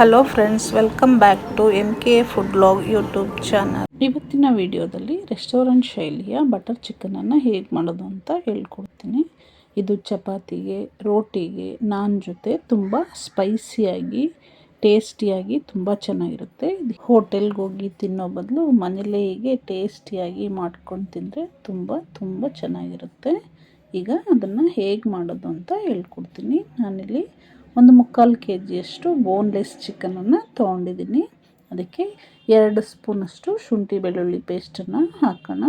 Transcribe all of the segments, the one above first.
Hello friends, welcome back to M K food blog YouTube channel. ಇವತ್ತಿನ ವಿಡಿಯೋದಲ್ಲಿ restaurant ಶೈಲಿಯ butter ಚಿಕನನ್ನು ಹೇಗೆ ಮಾಡೋದು ಅಂತ ಹೇಳ್ಕೊಡ್ತೀನಿ. ಇದು ಚಪಾತಿಗೆ, ರೋಟಿಗೆ, ನಾನ್ ಜೊತೆ ತುಂಬ ಸ್ಪೈಸಿಯಾಗಿ, ಟೇಸ್ಟಿಯಾಗಿ ತುಂಬ ಚೆನ್ನಾಗಿರುತ್ತೆ. ಹೋಟೆಲ್ಗೆ ಹೋಗಿ ತಿನ್ನೋ ಬದಲು ಮನೇಲೇ ಹೀಗೆ ಟೇಸ್ಟಿಯಾಗಿ ಮಾಡ್ಕೊಂಡು ತಿಂದರೆ ತುಂಬ ತುಂಬ ಚೆನ್ನಾಗಿರುತ್ತೆ. ಈಗ ಅದನ್ನು ಹೇಗೆ ಮಾಡೋದು ಅಂತ ಹೇಳ್ಕೊಡ್ತೀನಿ. ನಾನಿಲ್ಲಿ ಒಂದು ಮುಕ್ಕಾಲು ಕೆ ಜಿಯಷ್ಟು ಬೋನ್ಲೆಸ್ ಚಿಕನನ್ನು ತೊಗೊಂಡಿದ್ದೀನಿ. ಅದಕ್ಕೆ ಎರಡು ಸ್ಪೂನಷ್ಟು ಶುಂಠಿ ಬೆಳ್ಳುಳ್ಳಿ ಪೇಸ್ಟನ್ನು ಹಾಕೋಣ.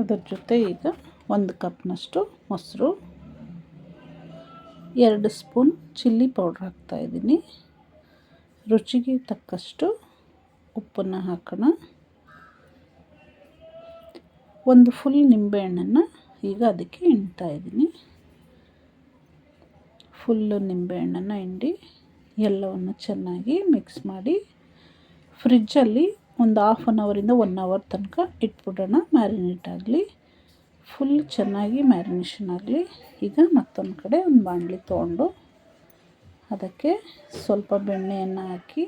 ಅದರ ಜೊತೆ ಈಗ ಒಂದು ಕಪ್ನಷ್ಟು ಮೊಸರು. ಎರಡು ಸ್ಪೂನ್ ಚಿಲ್ಲಿ ಪೌಡ್ರ್ ಹಾಕ್ತಾಯಿದ್ದೀನಿ ರುಚಿಗೆ ತಕ್ಕಷ್ಟು ಉಪ್ಪನ್ನು ಹಾಕೋಣ. ಒಂದು ಫುಲ್ ನಿಂಬೆಹಣ್ಣನ್ನು ಈಗ ಅದಕ್ಕೆ ಹಿಂಡ್ತಾ ಇದ್ದೀನಿ. ಫುಲ್ಲು ನಿಂಬೆಹಣ್ಣನ್ನು ಹಿಂಡಿ ಎಲ್ಲವನ್ನು ಚೆನ್ನಾಗಿ ಮಿಕ್ಸ್ ಮಾಡಿ ಫ್ರಿಜ್ಜಲ್ಲಿ ಒಂದು ಹಾಫ್ ಆನ್ ಅವರಿಂದ ಒನ್ ಅವರ್ ತನಕ ಇಟ್ಬಿಡೋಣ. ಮ್ಯಾರಿನೇಟ್ ಆಗಲಿ ಫುಲ್ ಚೆನ್ನಾಗಿ ಮ್ಯಾರಿನೇಷನ್ ಆಗಲಿ. ಈಗ ಮತ್ತೊಂದು ಕಡೆ ಒಂದು ಬಾಣಲಿ ತೊಗೊಂಡು ಅದಕ್ಕೆ ಸ್ವಲ್ಪ ಬೆಣ್ಣೆಯನ್ನು ಹಾಕಿ,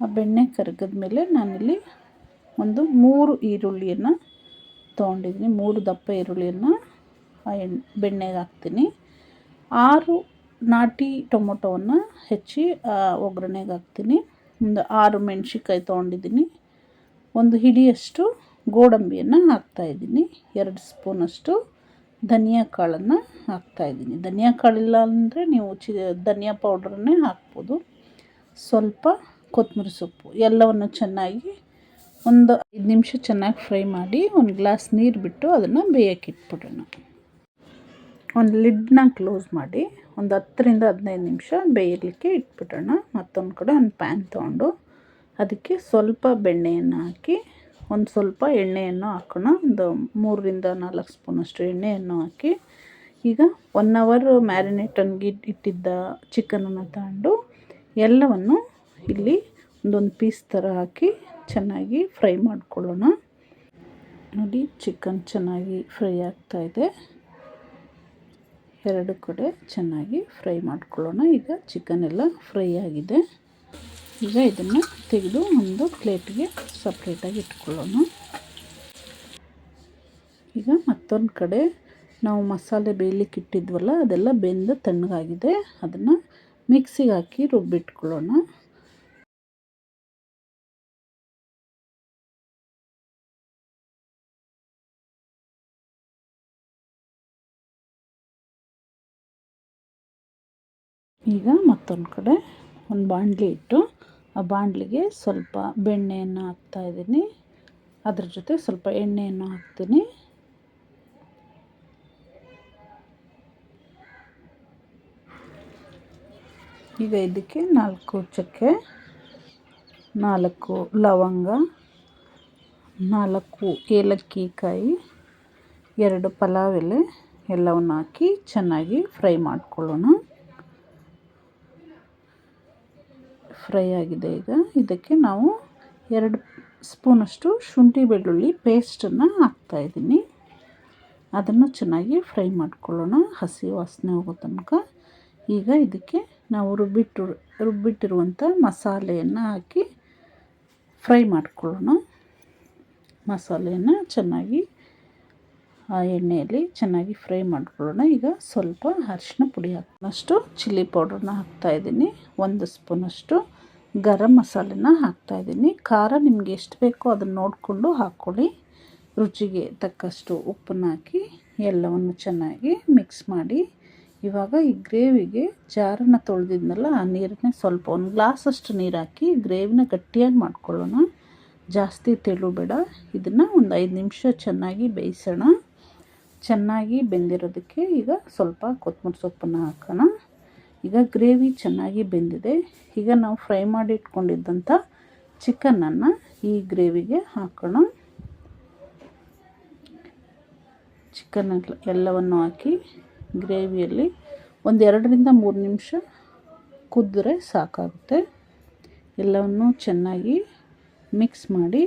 ಆ ಬೆಣ್ಣೆ ಕರಗಿದ ಮೇಲೆ ನಾನಿಲ್ಲಿ ಒಂದು ಮೂರು ಈರುಳ್ಳಿಯನ್ನು ತೊಗೊಂಡಿದ್ದೀನಿ. ಮೂರು ದಪ್ಪ ಈರುಳ್ಳಿಯನ್ನು ಆ ಎಣ್ಣೆ ಬೆಣ್ಣೆಗೆ ಹಾಕ್ತೀನಿ. ಆರು ನಾಟಿ ಟೊಮೊಟೊವನ್ನು ಹೆಚ್ಚಿ ಒಗ್ಗರಣೆಗೆ ಹಾಕ್ತೀನಿ ಒಂದು ಆರು ಮೆಣ್ಸಿನ್ಕಾಯಿ ತೊಗೊಂಡಿದ್ದೀನಿ. ಒಂದು ಹಿಡಿಯಷ್ಟು ಗೋಡಂಬಿಯನ್ನು ಹಾಕ್ತಾಯಿದ್ದೀನಿ ಎರಡು ಸ್ಪೂನಷ್ಟು ಧನಿಯಾ ಕಾಳನ್ನು ಹಾಕ್ತಾಯಿದ್ದೀನಿ ಧನಿಯಾ ಕಾಳಿಲ್ಲ ಅಂದರೆ ನೀವು ಚಿ, ಧನಿಯಾ ಪೌಡ್ರನ್ನೇ ಹಾಕ್ಬೋದು. ಸ್ವಲ್ಪ ಕೊತ್ತಂಬರಿ ಸೊಪ್ಪು, ಎಲ್ಲವನ್ನು ಚೆನ್ನಾಗಿ ಒಂದು ಐದು ನಿಮಿಷ ಚೆನ್ನಾಗಿ ಫ್ರೈ ಮಾಡಿ ಒಂದು ಗ್ಲಾಸ್ ನೀರು ಬಿಟ್ಟು ಅದನ್ನು ಬೇಯಕ್ಕೆ ಇಟ್ಬಿಡೋಣ. ಒಂದು ಲಿಡ್ನ ಕ್ಲೋಸ್ ಮಾಡಿ ಒಂದು ಹತ್ತರಿಂದ ಹದಿನೈದು ನಿಮಿಷ ಬೇಯಲಿಕ್ಕೆ ಇಟ್ಬಿಡೋಣ. ಮತ್ತೊಂದು ಕಡೆ ಒಂದು ಪ್ಯಾನ್ ತೊಗೊಂಡು ಅದಕ್ಕೆ ಸ್ವಲ್ಪ ಬೆಣ್ಣೆಯನ್ನು ಹಾಕಿ, ಒಂದು ಸ್ವಲ್ಪ ಎಣ್ಣೆಯನ್ನು ಹಾಕೋಣ. ಒಂದು ಮೂರರಿಂದ ನಾಲ್ಕು ಸ್ಪೂನಷ್ಟು ಎಣ್ಣೆಯನ್ನು ಹಾಕಿ, ಈಗ ಒನ್ ಅವರ್ ಮ್ಯಾರಿನೇಟನ್ಗೆ ಇಟ್ಟಿದ್ದ ಚಿಕನನ್ನು ತಗೊಂಡು ಎಲ್ಲವನ್ನು ಇಲ್ಲಿ ಒಂದೊಂದು ಪೀಸ್ ಥರ ಹಾಕಿ ಚೆನ್ನಾಗಿ ಫ್ರೈ ಮಾಡಿಕೊಳ್ಳೋಣ. ನೋಡಿ ಚಿಕನ್ ಚೆನ್ನಾಗಿ ಫ್ರೈ ಆಗ್ತಾಯಿದೆ ಎರಡು ಕಡೆ ಚೆನ್ನಾಗಿ ಫ್ರೈ ಮಾಡ್ಕೊಳ್ಳೋಣ. ಈಗ ಚಿಕನ್ ಎಲ್ಲ ಫ್ರೈ ಆಗಿದೆ. ಈಗ ಇದನ್ನು ತೆಗೆದು ಒಂದು ಪ್ಲೇಟ್ಗೆ ಸಪ್ರೇಟಾಗಿ ಇಟ್ಕೊಳ್ಳೋಣ. ಈಗ ಮತ್ತೊಂದು ಕಡೆ ನಾವು ಮಸಾಲೆ ಬೇಯಲಿಕ್ಕೆ ಇಟ್ಟಿದ್ವಲ್ಲ, ಅದೆಲ್ಲ ಬೆಂದು ತಣ್ಣಗಾಗಿದೆ. ಅದನ್ನು ಮಿಕ್ಸಿಗೆ ಹಾಕಿ ರುಬ್ಬಿಟ್ಕೊಳ್ಳೋಣ. ಈಗ ಮತ್ತೊಂದು ಕಡೆ ಒಂದು ಬಾಣಲಿ ಇಟ್ಟು ಆ ಬಾಣಲಿಗೆ ಸ್ವಲ್ಪ ಬೆಣ್ಣೆಯನ್ನು ಹಾಕ್ತಾಯಿದ್ದೀನಿ ಅದ್ರ ಜೊತೆ ಸ್ವಲ್ಪ ಎಣ್ಣೆಯನ್ನು ಹಾಕ್ತೀನಿ. ಈಗ ಇದಕ್ಕೆ ನಾಲ್ಕು ಚಕ್ಕೆ, ನಾಲ್ಕು ಲವಂಗ, ನಾಲ್ಕು ಏಲಕ್ಕಿ ಕಾಯಿ ಎರಡು ಪಲಾವ್ ಎಲೆ ಎಲ್ಲವನ್ನು ಹಾಕಿ ಚೆನ್ನಾಗಿ ಫ್ರೈ ಮಾಡ್ಕೊಳ್ಳೋಣ. ಫ್ರೈ ಆಗಿದೆ ಈಗ. ಇದಕ್ಕೆ ನಾವು ಎರಡು ಸ್ಪೂನಷ್ಟು ಶುಂಠಿ ಬೆಳ್ಳುಳ್ಳಿ ಪೇಸ್ಟನ್ನು ಹಾಕ್ತಾಯಿದ್ದೀನಿ ಅದನ್ನು ಚೆನ್ನಾಗಿ ಫ್ರೈ ಮಾಡ್ಕೊಳ್ಳೋಣ. ಹಸಿ ವಾಸನೆ ಹೋಗೋ ತನಕ. ಈಗ ಇದಕ್ಕೆ ನಾವು ರುಬ್ಬಿಟ್ಟು, ರುಬ್ಬಿಟ್ಟಿರುವಂಥ ಮಸಾಲೆಯನ್ನು ಹಾಕಿ ಫ್ರೈ ಮಾಡ್ಕೊಳ್ಳೋಣ. ಮಸಾಲೆಯನ್ನು ಚೆನ್ನಾಗಿ, ಆ ಎಣ್ಣೆಯಲ್ಲಿ ಚೆನ್ನಾಗಿ ಫ್ರೈ ಮಾಡ್ಕೊಳ್ಳೋಣ. ಈಗ ಸ್ವಲ್ಪ ಅರಿಶಿನ ಪುಡಿ ಹಾಕೋಣಷ್ಟು ಚಿಲ್ಲಿ ಪೌಡ್ರನ್ನ ಹಾಕ್ತಾಯಿದ್ದೀನಿ ಒಂದು ಸ್ಪೂನಷ್ಟು ಗರಂ ಮಸಾಲೆನ ಹಾಕ್ತಾಯಿದ್ದೀನಿ ಖಾರ ನಿಮಗೆ ಎಷ್ಟು ಬೇಕೋ ಅದನ್ನು ನೋಡಿಕೊಂಡು ಹಾಕ್ಕೊಳ್ಳಿ ರುಚಿಗೆ ತಕ್ಕಷ್ಟು ಉಪ್ಪನ್ನ ಹಾಕಿ, ಎಲ್ಲವನ್ನು ಚೆನ್ನಾಗಿ ಮಿಕ್ಸ್ ಮಾಡಿ. ಇವಾಗ ಈ ಗ್ರೇವಿಗೆ ಜಾರನ್ನು ತೊಳೆದಿದ್ನಲ್ಲ, ಆ ನೀರನ್ನೇ ಸ್ವಲ್ಪ ಒಂದು ಗ್ಲಾಸಷ್ಟು ನೀರು ಹಾಕಿ ಗ್ರೇವಿನ ಗಟ್ಟಿಯಾಗಿ ಮಾಡ್ಕೊಳ್ಳೋಣ. ಜಾಸ್ತಿ ತೆಳು ಬೇಡ. ಇದನ್ನು ಒಂದು ಐದು ನಿಮಿಷ ಚೆನ್ನಾಗಿ ಬೇಯಿಸೋಣ. ಚೆನ್ನಾಗಿ ಬೆಂದಿರೋದಕ್ಕೆ ಈಗ ಸ್ವಲ್ಪ ಕೊತ್ತಂಬರಿ ಸೊಪ್ಪನ್ನು ಹಾಕೋಣ. ಈಗ ಗ್ರೇವಿ ಚೆನ್ನಾಗಿ ಬೆಂದಿದೆ. ಈಗ ನಾವು ಫ್ರೈ ಮಾಡಿ ಇಟ್ಕೊಂಡಿದ್ದಂಥ ಚಿಕನನ್ನು ಈ ಗ್ರೇವಿಗೆ ಹಾಕೋಣ. ಚಿಕನ್ ಎಲ್ಲವನ್ನು ಹಾಕಿ ಗ್ರೇವಿಯಲ್ಲಿ ಒಂದು ಎರಡರಿಂದ ಮೂರು ನಿಮಿಷ ಕುದ್ದರೆ ಸಾಕಾಗುತ್ತೆ. ಎಲ್ಲವನ್ನು ಚೆನ್ನಾಗಿ ಮಿಕ್ಸ್ ಮಾಡಿ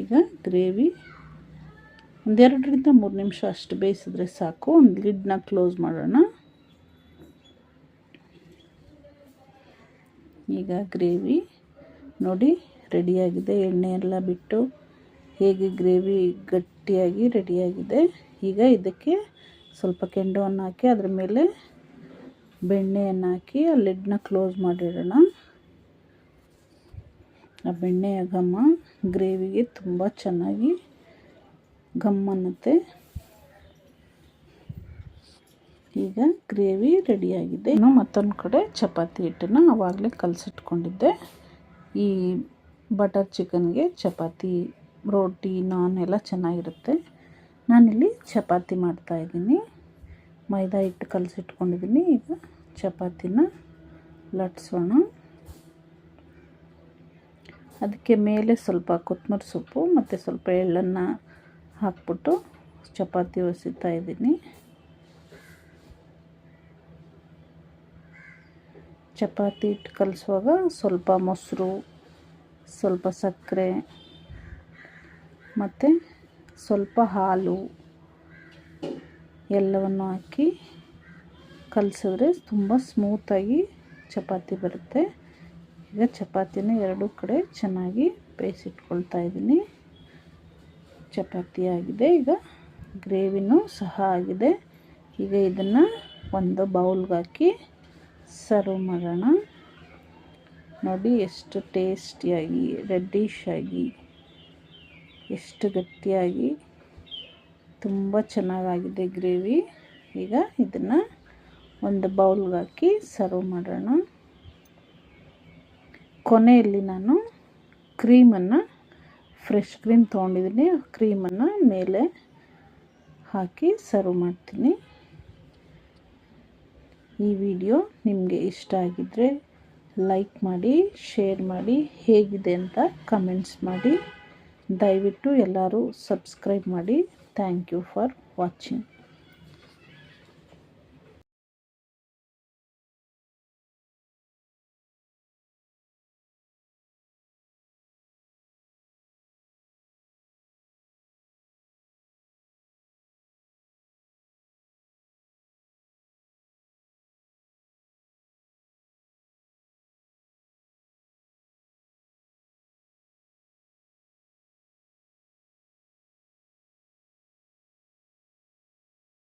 ಈಗ ಗ್ರೇವಿ ಒಂದೆರಡರಿಂದ ಮೂರು ನಿಮಿಷ ಅಷ್ಟು ಬೇಯಿಸಿದ್ರೆ ಸಾಕು. ಒಂದು ಲಿಡ್ನ ಕ್ಲೋಸ್ ಮಾಡೋಣ. ಈಗ ಗ್ರೇವಿ ನೋಡಿ ರೆಡಿಯಾಗಿದೆ. ಎಣ್ಣೆ ಎಲ್ಲ ಬಿಟ್ಟು ಹೇಗೆ ಗ್ರೇವಿ ಗಟ್ಟಿಯಾಗಿ ರೆಡಿಯಾಗಿದೆ. ಈಗ ಇದಕ್ಕೆ ಸ್ವಲ್ಪ ಕೆಂಡವನ್ನು ಹಾಕಿ ಅದ್ರ ಮೇಲೆ ಬೆಣ್ಣೆಯನ್ನು ಹಾಕಿ ಆ ಲಿಡ್ನ ಕ್ಲೋಸ್ ಮಾಡಿಡೋಣ. ಆ ಬೆಣ್ಣೆಯ ಘಮ ಗ್ರೇವಿಗೆ ತುಂಬ ಚೆನ್ನಾಗಿ ಘಮ್ ಅನ್ನುತ್ತೆ. ಈಗ ಗ್ರೇವಿ ರೆಡಿಯಾಗಿದೆ ಇನ್ನು ಮತ್ತೊಂದು ಕಡೆ ಚಪಾತಿ ಹಿಟ್ಟನ್ನು ಆವಾಗಲೇ ಕಲಸಿಟ್ಕೊಂಡಿದ್ದೆ. ಈ ಬಟರ್ ಚಿಕನ್ಗೆ ಚಪಾತಿ, ರೋಟಿ ನಾನ್ ಎಲ್ಲ ಚೆನ್ನಾಗಿರುತ್ತೆ. ನಾನಿಲ್ಲಿ ಚಪಾತಿ ಮಾಡ್ತಾಯಿದ್ದೀನಿ ಮೈದಾ ಹಿಟ್ಟು ಕಲಸಿಟ್ಕೊಂಡಿದ್ದೀನಿ. ಈಗ ಚಪಾತಿನ ಲಟ್ಸೋಣ. ಅದಕ್ಕೆ ಮೇಲೆ ಸ್ವಲ್ಪ ಕೊತ್ತಂಬರಿ ಸೊಪ್ಪು, ಮತ್ತು ಸ್ವಲ್ಪ ಎಳ್ಳನ್ನು ಹಾಕ್ಬಿಟ್ಟು ಚಪಾತಿ ಒಸಿತಾ ಇದ್ದೀನಿ. ಚಪಾತಿ ಹಿಟ್ಟು ಕಲಿಸುವಾಗ ಸ್ವಲ್ಪ ಮೊಸರು, ಸ್ವಲ್ಪ ಸಕ್ಕರೆ, ಮತ್ತು ಸ್ವಲ್ಪ ಹಾಲು ಎಲ್ಲವನ್ನು ಹಾಕಿ ಕಲಿಸಿದ್ರೆ ತುಂಬ ಸ್ಮೂತಾಗಿ ಚಪಾತಿ ಬರುತ್ತೆ. ಈಗ ಚಪಾತಿನ ಎರಡೂ ಕಡೆ ಚೆನ್ನಾಗಿ ಬೇಯಿಸಿಟ್ಕೊಳ್ತಾ ಇದ್ದೀನಿ. ಚಪಾತಿ ಆಗಿದೆ. ಈಗ ಗ್ರೇವಿನೂ ಸಹ ಆಗಿದೆ. ಈಗ ಇದನ್ನು ಒಂದು ಬೌಲ್ಗೆ ಹಾಕಿ ಸರ್ವ್ ಮಾಡೋಣ. ನೋಡಿ ಎಷ್ಟು ಟೇಸ್ಟಿಯಾಗಿ ರೆಡ್ಡಿಶ್ ಆಗಿ ಎಷ್ಟು ಗಟ್ಟಿಯಾಗಿ, ತುಂಬ ಚೆನ್ನಾಗಾಗಿದೆ ಗ್ರೇವಿ. ಈಗ ಇದನ್ನು ಒಂದು ಬೌಲ್ಗೆ ಹಾಕಿ ಸರ್ವ್ ಮಾಡೋಣ. ಕೊನೆಯಲ್ಲಿ ನಾನು ಕ್ರೀಮನ್ನು ಫ್ರೆಶ್ ಕ್ರೀಮ್ ತೊಗೊಂಡಿದ್ದೀನಿ. ಕ್ರೀಮನ್ನು ಮೇಲೆ ಹಾಕಿ ಸರ್ವ್ ಮಾಡ್ತೀನಿ. ಈ ವಿಡಿಯೋ ನಿಮಗೆ ಇಷ್ಟ ಆಗಿದ್ದರೆ ಲೈಕ್ ಮಾಡಿ, ಶೇರ್ ಮಾಡಿ, ಹೇಗಿದೆ ಅಂತ ಕಮೆಂಟ್ಸ್ ಮಾಡಿ. ದಯವಿಟ್ಟು ಎಲ್ಲರೂ ಸಬ್ಸ್ಕ್ರೈಬ್ ಮಾಡಿ. Thank you for watching.